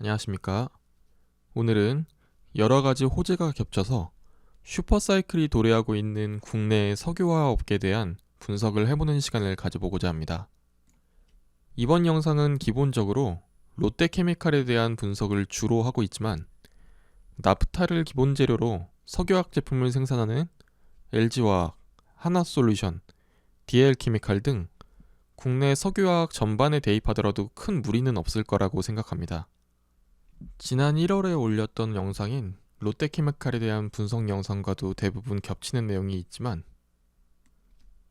안녕하십니까. 오늘은 여러 가지 호재가 겹쳐서 슈퍼사이클이 도래하고 있는 국내 석유화 업계에 대한 분석을 해보는 시간을 가져보고자 합니다. 이번 영상은 기본적으로 롯데케미칼에 대한 분석을 주로 하고 있지만 나프타를 기본 재료로 석유화학 제품을 생산하는 LG화학, 하나솔루션, DL케미칼 등 국내 석유화학 전반에 대입하더라도 큰 무리는 없을 거라고 생각합니다. 지난 1월에 올렸던 영상인 롯데케미칼에 대한 분석 영상과도 대부분 겹치는 내용이 있지만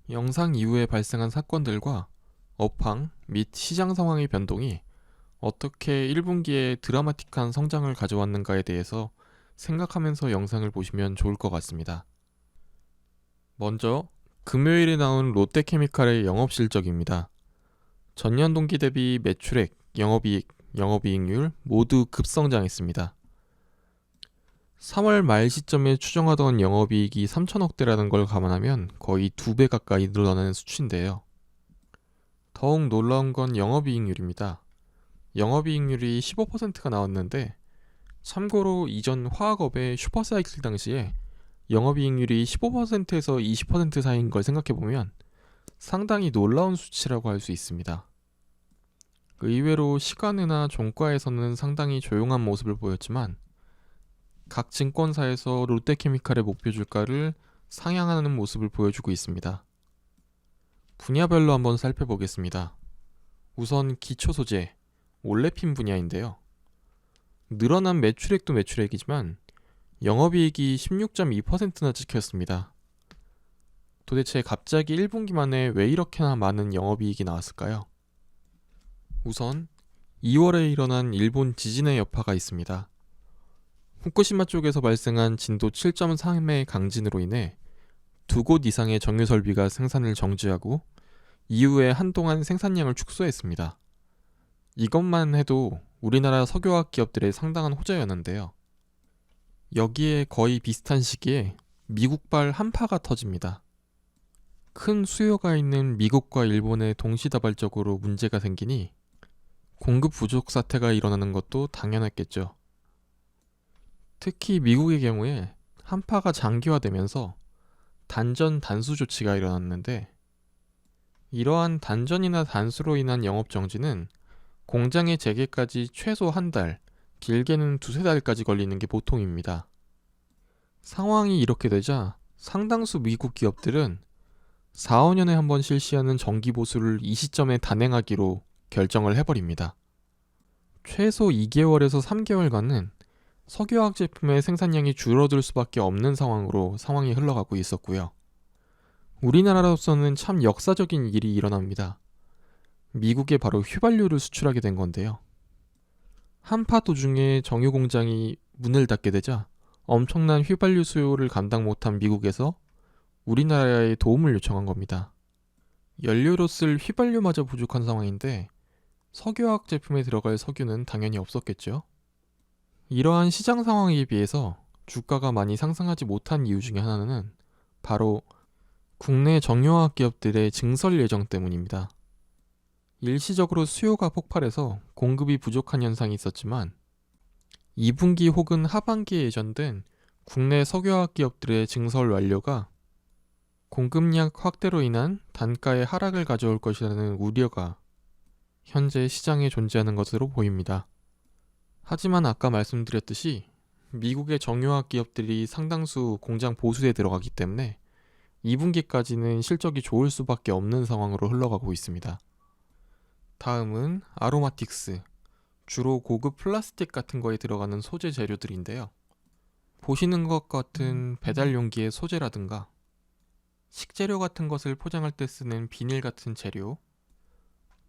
영상 이후에 발생한 사건들과 업황 및 시장 상황의 변동이 어떻게 1분기에 드라마틱한 성장을 가져왔는가에 대해서 생각하면서 영상을 보시면 좋을 것 같습니다. 먼저 금요일에 나온 롯데케미칼의 영업 실적입니다. 전년 동기 대비 매출액, 영업이익, 영업이익률 모두 급성장했습니다. 3월 말 시점에 추정하던 영업이익이 3천억대라는 걸 감안하면 거의 두배 가까이 늘어나는 수치인데요. 더욱 놀라운 건 영업이익률입니다. 영업이익률이 15%가 나왔는데 참고로 이전 화학업의 슈퍼사이클 당시에 영업이익률이 15%에서 20% 사이인 걸 생각해보면 상당히 놀라운 수치라고 할 수 있습니다. 의외로 시간이나 종가에서는 상당히 조용한 모습을 보였지만 각 증권사에서 롯데케미칼의 목표 주가를 상향하는 모습을 보여주고 있습니다. 분야별로 한번 살펴보겠습니다. 우선 기초 소재, 올레핀 분야인데요. 늘어난 매출액도 매출액이지만 영업이익이 16.2%나 찍혔습니다. 도대체 갑자기 1분기 만에 왜 이렇게나 많은 영업이익이 나왔을까요? 우선 2월에 일어난 일본 지진의 여파가 있습니다. 후쿠시마 쪽에서 발생한 진도 7.3의 강진으로 인해 두 곳 이상의 정유 설비가 생산을 정지하고 이후에 한동안 생산량을 축소했습니다. 이것만 해도 우리나라 석유화학 기업들의 상당한 호재였는데요. 여기에 거의 비슷한 시기에 미국발 한파가 터집니다. 큰 수요가 있는 미국과 일본에 동시다발적으로 문제가 생기니 공급 부족 사태가 일어나는 것도 당연했겠죠. 특히 미국의 경우에 한파가 장기화되면서 단전 단수 조치가 일어났는데 이러한 단전이나 단수로 인한 영업 정지는 공장의 재개까지 최소 한 달, 길게는 두세 달까지 걸리는 게 보통입니다. 상황이 이렇게 되자 상당수 미국 기업들은 4, 5년에 한 번 실시하는 정기 보수를 이 시점에 단행하기로 결정을 해버립니다. 최소 2개월에서 3개월간은 석유화학 제품의 생산량이 줄어들 수밖에 없는 상황으로 상황이 흘러가고 있었고요. 우리나라로서는 참 역사적인 일이 일어납니다. 미국에 바로 휘발유를 수출하게 된 건데요. 한파 도중에 정유 공장이 문을 닫게 되자 엄청난 휘발유 수요를 감당 못한 미국에서 우리나라에 도움을 요청한 겁니다. 연료로 쓸 휘발유마저 부족한 상황인데 석유화학 제품에 들어갈 석유는 당연히 없었겠죠. 이러한 시장 상황에 비해서 주가가 많이 상승하지 못한 이유 중에 하나는 바로 국내 정유화학 기업들의 증설 예정 때문입니다. 일시적으로 수요가 폭발해서 공급이 부족한 현상이 있었지만 2분기 혹은 하반기에 예정된 국내 석유화학 기업들의 증설 완료가 공급량 확대로 인한 단가의 하락을 가져올 것이라는 우려가 현재 시장에 존재하는 것으로 보입니다. 하지만 아까 말씀드렸듯이 미국의 정유화학 기업들이 상당수 공장 보수에 들어가기 때문에 2분기까지는 실적이 좋을 수밖에 없는 상황으로 흘러가고 있습니다. 다음은 아로마틱스, 주로 고급 플라스틱 같은 거에 들어가는 소재 재료들인데요. 보시는 것 같은 배달 용기의 소재라든가 식재료 같은 것을 포장할 때 쓰는 비닐 같은 재료,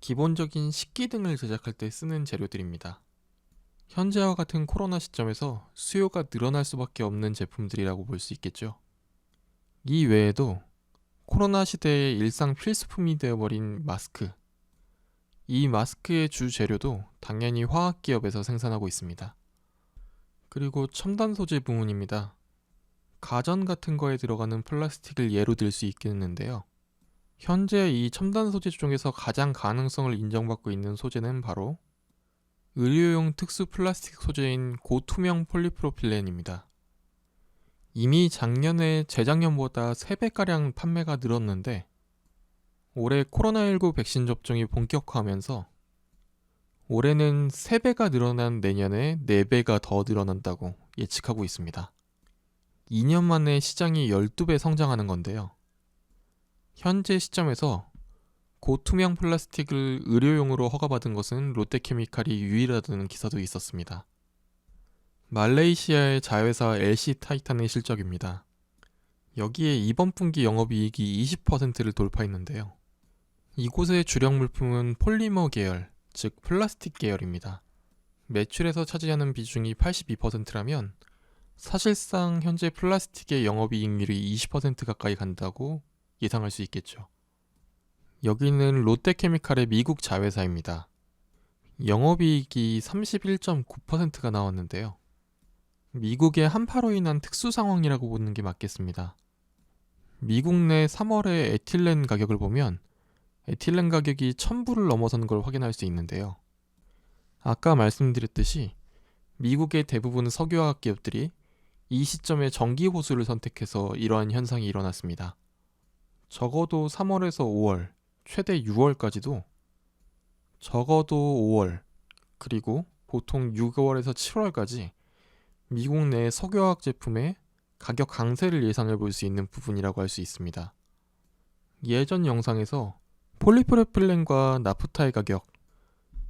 기본적인 식기 등을 제작할 때 쓰는 재료들입니다. 현재와 같은 코로나 시점에서 수요가 늘어날 수밖에 없는 제품들이라고 볼 수 있겠죠. 이 외에도 코로나 시대의 일상 필수품이 되어버린 마스크. 이 마스크의 주 재료도 당연히 화학 기업에서 생산하고 있습니다. 그리고 첨단 소재 부문입니다. 가전 같은 거에 들어가는 플라스틱을 예로 들 수 있겠는데요. 현재 이 첨단 소재 중에서 가장 가능성을 인정받고 있는 소재는 바로 의료용 특수 플라스틱 소재인 고투명 폴리프로필렌입니다. 이미 작년에 재작년보다 3배가량 판매가 늘었는데 올해 코로나19 백신 접종이 본격화하면서 올해는 3배가 늘어난 내년에 4배가 더 늘어난다고 예측하고 있습니다. 2년 만에 시장이 12배 성장하는 건데요. 현재 시점에서 고투명 플라스틱을 의료용으로 허가받은 것은 롯데케미칼이 유일하다는 기사도 있었습니다. 말레이시아의 자회사 LC 타이탄의 실적입니다. 여기에 이번 분기 영업이익이 20%를 돌파했는데요. 이곳의 주력 물품은 폴리머 계열, 즉 플라스틱 계열입니다. 매출에서 차지하는 비중이 82%라면 사실상 현재 플라스틱의 영업이익률이 20% 가까이 간다고 예상할 수 있겠죠. 여기는 롯데케미칼의 미국 자회사입니다. 영업이익이 31.9%가 나왔는데요. 미국의 한파로 인한 특수 상황이라고 보는 게 맞겠습니다. 미국 내 3월의 에틸렌 가격을 보면 에틸렌 가격이 1000불을 넘어선 걸 확인할 수 있는데요. 아까 말씀드렸듯이 미국의 대부분 석유화학 기업들이 이 시점에 전기 호수를 선택해서 이러한 현상이 일어났습니다. 적어도 3월에서 5월, 최대 6월까지도 적어도 5월, 그리고 보통 6월에서 7월까지 미국 내 석유화학 제품의 가격 강세를 예상해 볼 수 있는 부분이라고 할 수 있습니다. 예전 영상에서 폴리프로필렌과 나프타의 가격,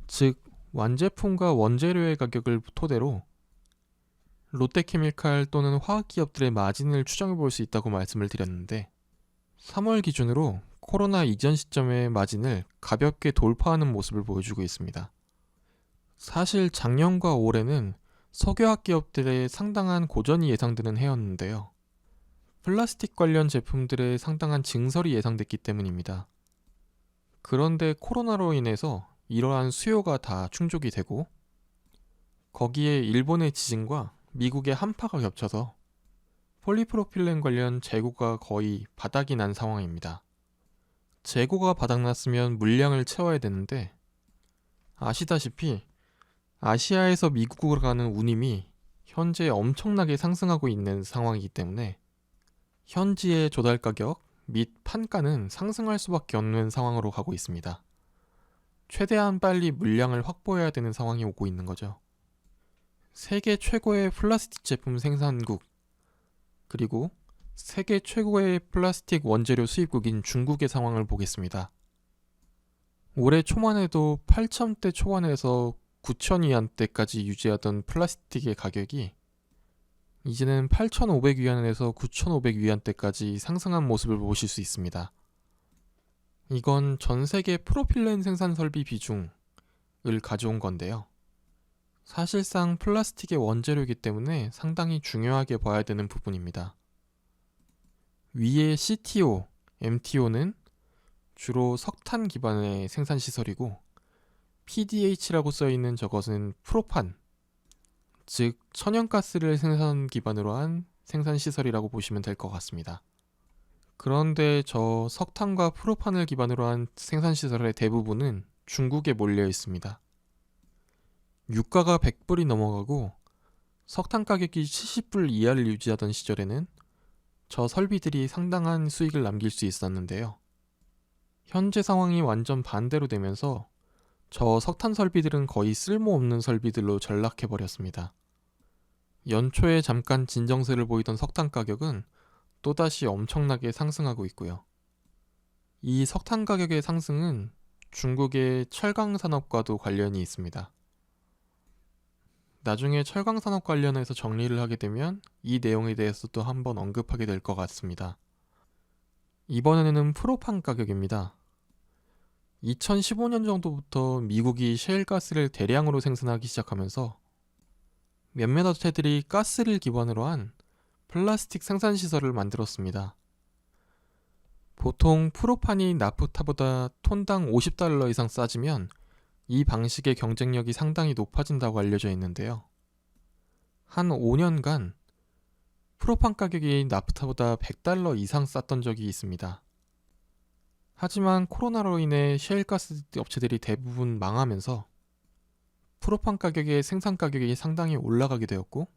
즉 완제품과 원재료의 가격을 토대로 롯데케미칼 또는 화학기업들의 마진을 추정해 볼 수 있다고 말씀을 드렸는데 3월 기준으로 코로나 이전 시점의 마진을 가볍게 돌파하는 모습을 보여주고 있습니다. 사실 작년과 올해는 석유학 기업들의 상당한 고전이 예상되는 해였는데요. 플라스틱 관련 제품들의 상당한 증설이 예상됐기 때문입니다. 그런데 코로나로 인해서 이러한 수요가 다 충족이 되고 거기에 일본의 지진과 미국의 한파가 겹쳐서 폴리프로필렌 관련 재고가 거의 바닥이 난 상황입니다. 재고가 바닥났으면 물량을 채워야 되는데 아시다시피 아시아에서 미국으로 가는 운임이 현재 엄청나게 상승하고 있는 상황이기 때문에 현지의 조달 가격 및 판가는 상승할 수밖에 없는 상황으로 가고 있습니다. 최대한 빨리 물량을 확보해야 되는 상황이 오고 있는 거죠. 세계 최고의 플라스틱 제품 생산국 그리고 세계 최고의 플라스틱 원재료 수입국인 중국의 상황을 보겠습니다. 올해 초만 해도 8천대 초반에서 9천 위안대까지 유지하던 플라스틱의 가격이 이제는 8,500위안에서 9,500위안대까지 상승한 모습을 보실 수 있습니다. 이건 전 세계 프로필렌 생산 설비 비중을 가져온 건데요. 사실상 플라스틱의 원재료이기 때문에 상당히 중요하게 봐야 되는 부분입니다. 위에 CTO, MTO는 주로 석탄 기반의 생산 시설이고 PDH라고 써 있는 저것은 프로판, 즉 천연가스를 생산 기반으로 한 생산 시설이라고 보시면 될 것 같습니다. 그런데 저 석탄과 프로판을 기반으로 한 생산 시설의 대부분은 중국에 몰려 있습니다. 유가가 100불이 넘어가고 석탄 가격이 70불 이하를 유지하던 시절에는 저 설비들이 상당한 수익을 남길 수 있었는데요. 현재 상황이 완전 반대로 되면서 저 석탄 설비들은 거의 쓸모없는 설비들로 전락해 버렸습니다. 연초에 잠깐 진정세를 보이던 석탄 가격은 또다시 엄청나게 상승하고 있고요. 이 석탄 가격의 상승은 중국의 철강 산업과도 관련이 있습니다. 나중에 철강 산업 관련해서 정리를 하게 되면 이 내용에 대해서 또 한번 언급하게 될 것 같습니다. 이번에는 프로판 가격입니다. 2015년 정도부터 미국이 셰일가스를 대량으로 생산하기 시작하면서 몇몇 업체들이 가스를 기반으로 한 플라스틱 생산 시설을 만들었습니다. 보통 프로판이 나프타보다 톤당 50달러 이상 싸지면 이 방식의 경쟁력이 상당히 높아진다고 알려져 있는데요. 한 5년간 프로판 가격이 나프타보다 100달러 이상 쌌던 적이 있습니다. 하지만 코로나로 인해 셰일가스 업체들이 대부분 망하면서 프로판 가격의 생산 가격이 상당히 올라가게 되었고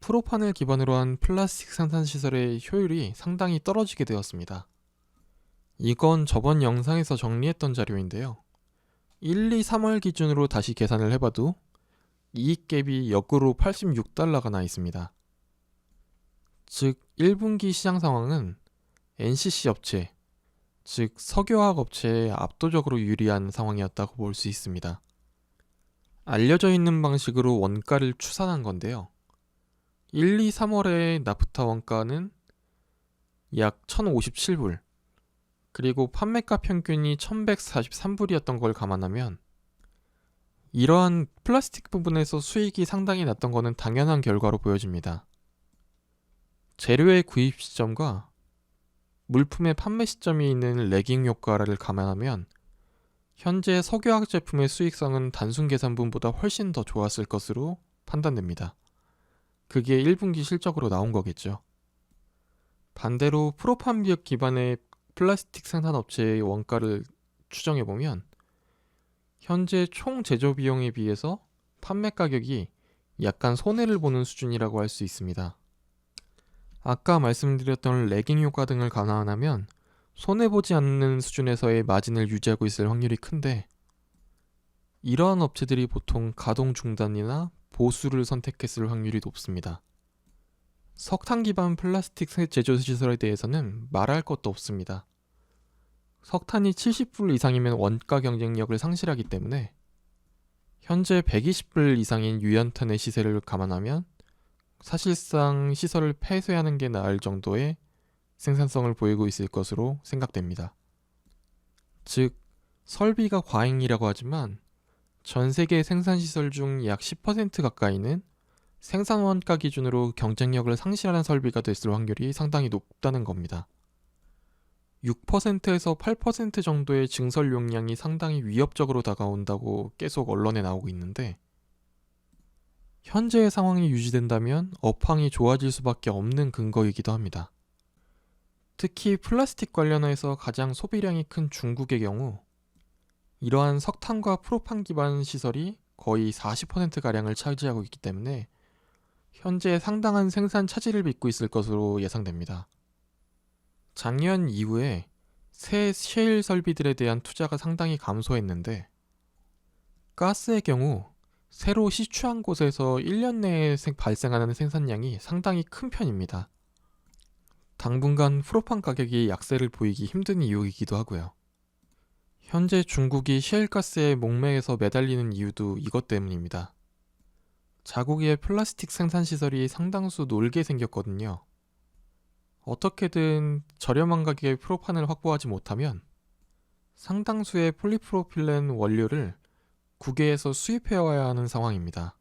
프로판을 기반으로 한 플라스틱 생산 시설의 효율이 상당히 떨어지게 되었습니다. 이건 저번 영상에서 정리했던 자료인데요. 1, 2, 3월 기준으로 다시 계산을 해봐도 이익 갭이 역으로 86달러가 나 있습니다. 즉 1분기 시장 상황은 NCC 업체, 즉 석유화학 업체에 압도적으로 유리한 상황이었다고 볼 수 있습니다. 알려져 있는 방식으로 원가를 추산한 건데요. 1, 2, 3월의 나프타 원가는 약 1057불, 그리고 판매가 평균이 1143불이었던 걸 감안하면 이러한 플라스틱 부분에서 수익이 상당히 났던 것은 당연한 결과로 보여집니다. 재료의 구입 시점과 물품의 판매 시점이 있는 레깅 효과를 감안하면 현재 석유화학 제품의 수익성은 단순 계산분보다 훨씬 더 좋았을 것으로 판단됩니다. 그게 1분기 실적으로 나온 거겠죠. 반대로 프로판 비역 기반의 플라스틱 생산 업체의 원가를 추정해 보면 현재 총 제조 비용에 비해서 판매 가격이 약간 손해를 보는 수준이라고 할 수 있습니다. 아까 말씀드렸던 레깅 효과 등을 감안하면 손해보지 않는 수준에서의 마진을 유지하고 있을 확률이 큰데 이러한 업체들이 보통 가동 중단이나 보수를 선택했을 확률이 높습니다. 석탄 기반 플라스틱 제조 시설에 대해서는 말할 것도 없습니다. 석탄이 70불 이상이면 원가 경쟁력을 상실하기 때문에 현재 120불 이상인 유연탄의 시세를 감안하면 사실상 시설을 폐쇄하는 게 나을 정도의 생산성을 보이고 있을 것으로 생각됩니다. 즉, 설비가 과잉이라고 하지만 전 세계 생산 시설 중 약 10% 가까이는 생산 원가 기준으로 경쟁력을 상실하는 설비가 됐을 확률이 상당히 높다는 겁니다. 6%에서 8% 정도의 증설 용량이 상당히 위협적으로 다가온다고 계속 언론에 나오고 있는데 현재의 상황이 유지된다면 업황이 좋아질 수밖에 없는 근거이기도 합니다. 특히 플라스틱 관련해서 가장 소비량이 큰 중국의 경우 이러한 석탄과 프로판 기반 시설이 거의 40%가량을 차지하고 있기 때문에 현재 상당한 생산 차질을 빚고 있을 것으로 예상됩니다. 작년 이후에 새 셰일 설비들에 대한 투자가 상당히 감소했는데 가스의 경우 새로 시추한 곳에서 1년 내에 발생하는 생산량이 상당히 큰 편입니다. 당분간 프로판 가격이 약세를 보이기 힘든 이유이기도 하고요. 현재 중국이 셰일가스에 목매에서 매달리는 이유도 이것 때문입니다. 자국의 플라스틱 생산 시설이 상당수 놀게 생겼거든요. 어떻게든 저렴한 가격의 프로판을 확보하지 못하면 상당수의 폴리프로필렌 원료를 국외에서 수입해 와야 하는 상황입니다.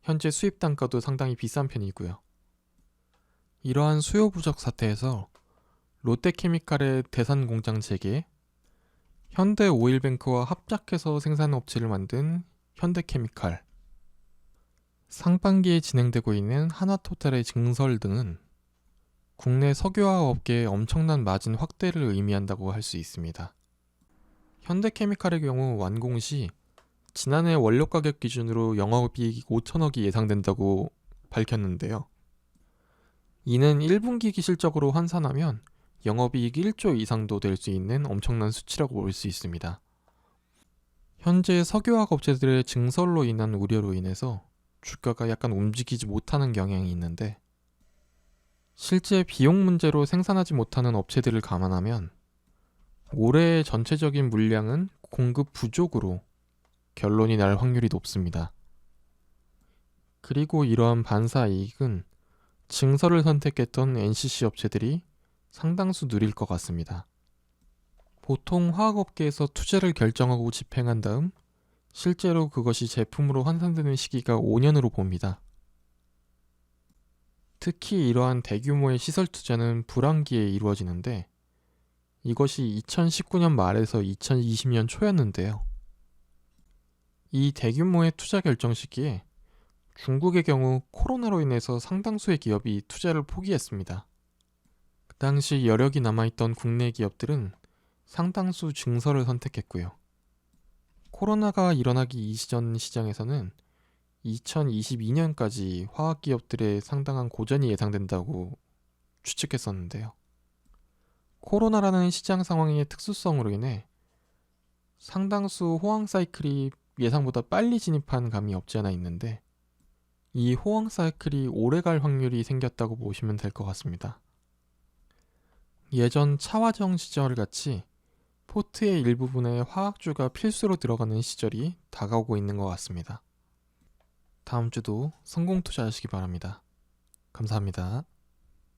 현재 수입 단가도 상당히 비싼 편이고요. 이러한 수요 부족 사태에서 롯데케미칼의 대산 공장 재개, 현대 오일뱅크와 합작해서 생산 업체를 만든 현대케미칼, 상반기에 진행되고 있는 하나토탈의 증설 등은 국내 석유화학 업계의 엄청난 마진 확대를 의미한다고 할 수 있습니다. 현대케미칼의 경우 완공 시 지난해 원료 가격 기준으로 영업이익이 5천억이 예상된다고 밝혔는데요. 이는 1분기 기실적으로 환산하면 영업이익 1조 이상도 될 수 있는 엄청난 수치라고 볼 수 있습니다. 현재 석유화학 업체들의 증설로 인한 우려로 인해서 주가가 약간 움직이지 못하는 경향이 있는데 실제 비용 문제로 생산하지 못하는 업체들을 감안하면 올해의 전체적인 물량은 공급 부족으로 결론이 날 확률이 높습니다. 그리고 이러한 반사 이익은 증설을 선택했던 NCC 업체들이 상당수 누릴 것 같습니다. 보통 화학업계에서 투자를 결정하고 집행한 다음 실제로 그것이 제품으로 환산되는 시기가 5년으로 봅니다. 특히 이러한 대규모의 시설 투자는 불황기에 이루어지는데 이것이 2019년 말에서 2020년 초였는데요. 이 대규모의 투자 결정 시기에 중국의 경우 코로나로 인해서 상당수의 기업이 투자를 포기했습니다. 그 당시 여력이 남아있던 국내 기업들은 상당수 증설을 선택했고요. 코로나가 일어나기 이전 시장에서는 2022년까지 화학 기업들의 상당한 고전이 예상된다고 추측했었는데요. 코로나라는 시장 상황의 특수성으로 인해 상당수 호황 사이클이 예상보다 빨리 진입한 감이 없지 않아 있는데 이 호황 사이클이 오래 갈 확률이 생겼다고 보시면 될 것 같습니다. 예전 차화정 시절 같이 포트의 일부분에 화학주가 필수로 들어가는 시절이 다가오고 있는 것 같습니다. 다음 주도 성공 투자하시기 바랍니다. 감사합니다.